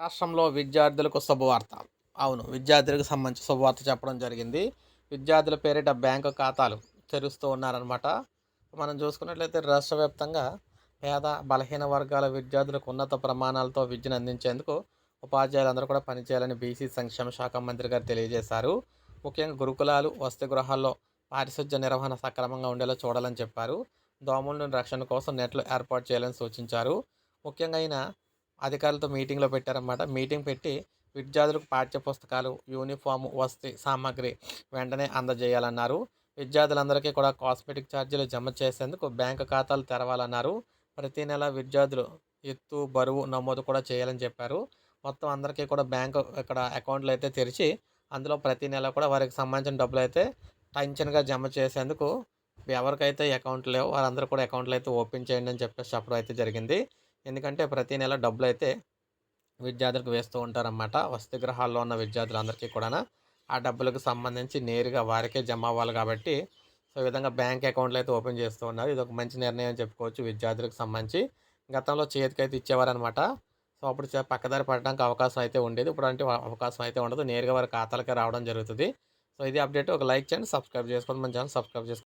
రాష్ట్రంలో విద్యార్థులకు శుభవార్త. అవును విద్యార్థులకు సంబంధించి శుభవార్త చెప్పడం జరిగింది. విద్యార్థుల పేరిట బ్యాంకు ఖాతాలు తెరుస్తూ ఉన్నారనమాట మనం చూసుకున్నట్లయితే రాష్ట్ర వ్యాప్తంగా పేద బలహీన వర్గాల విద్యార్థులకు ఉన్నత ప్రమాణాలతో విద్యను అందించేందుకు ఉపాధ్యాయులందరూ కూడా పనిచేయాలని బీసీ సంక్షేమ శాఖ మంత్రి గారు తెలియజేశారు. ముఖ్యంగా గురుకులాలు వసతి గృహాల్లో పారిశుధ్య నిర్వహణ సక్రమంగా ఉండేలా చూడాలని చెప్పారు. దోమల నుండి రక్షణ కోసం నెట్లు ఏర్పాటు చేయాలని సూచించారు. ముఖ్యంగా ఆయన అధికారులతో మీటింగ్లో పెట్టారన్నమాట. మీటింగ్ పెట్టి విద్యార్థులకు పాఠ్య పుస్తకాలు యూనిఫామ్ వసతి సామాగ్రి వెంటనే అందజేయాలన్నారు. విద్యార్థులందరికీ కూడా కాస్మెటిక్ ఛార్జీలు జమ చేసేందుకు బ్యాంకు ఖాతాలు తెరవాలన్నారు. ప్రతి నెల విద్యార్థులు ఎత్తు బరువు నమోదు కూడా చేయాలని చెప్పారు. మొత్తం అందరికీ కూడా బ్యాంకు ఇక్కడ అకౌంట్లు అయితే తెరిచి అందులో ప్రతి నెల కూడా వారికి సంబంధించిన డబ్బులు అయితే టెన్షన్గా జమ చేసేందుకు ఎవరికైతే అకౌంట్ లేవో వారందరూ కూడా అకౌంట్లు అయితే ఓపెన్ చేయండి అని చెప్పేసి చెప్పడం అయితే జరిగింది. ఎందుకంటే ప్రతి నెల డబ్బులు అయితే విద్యార్థులకు వేస్తూ ఉంటారన్నమాట. వసతి గృహాల్లో ఉన్న విద్యార్థులందరికీ కూడా ఆ డబ్బులకు సంబంధించి నేరుగా వారికే జమ అవ్వాలి కాబట్టి సో ఈ విధంగా బ్యాంక్ అకౌంట్లు అయితే ఓపెన్ చేస్తూ ఉన్నారు. ఇది ఒక మంచి నిర్ణయం అని చెప్పుకోవచ్చు విద్యార్థులకు సంబంధించి. గతంలో చేతికి అయితే ఇచ్చేవారనమాట సో అప్పుడు చే- పక్కదారి పడడానికి అవకాశం అయితే ఉండేది. ఇప్పుడు అంటే అవకాశం అయితే ఉండదు. నేరుగా వారి ఖాతాలకే రావడం జరుగుతుంది. సో ఇది అప్డేట్. ఒక లైక్ చేయండి సబ్స్క్రైబ్ చేసుకోండి. మన ఛానల్ సబ్స్క్రైబ్ చేసుకోండి.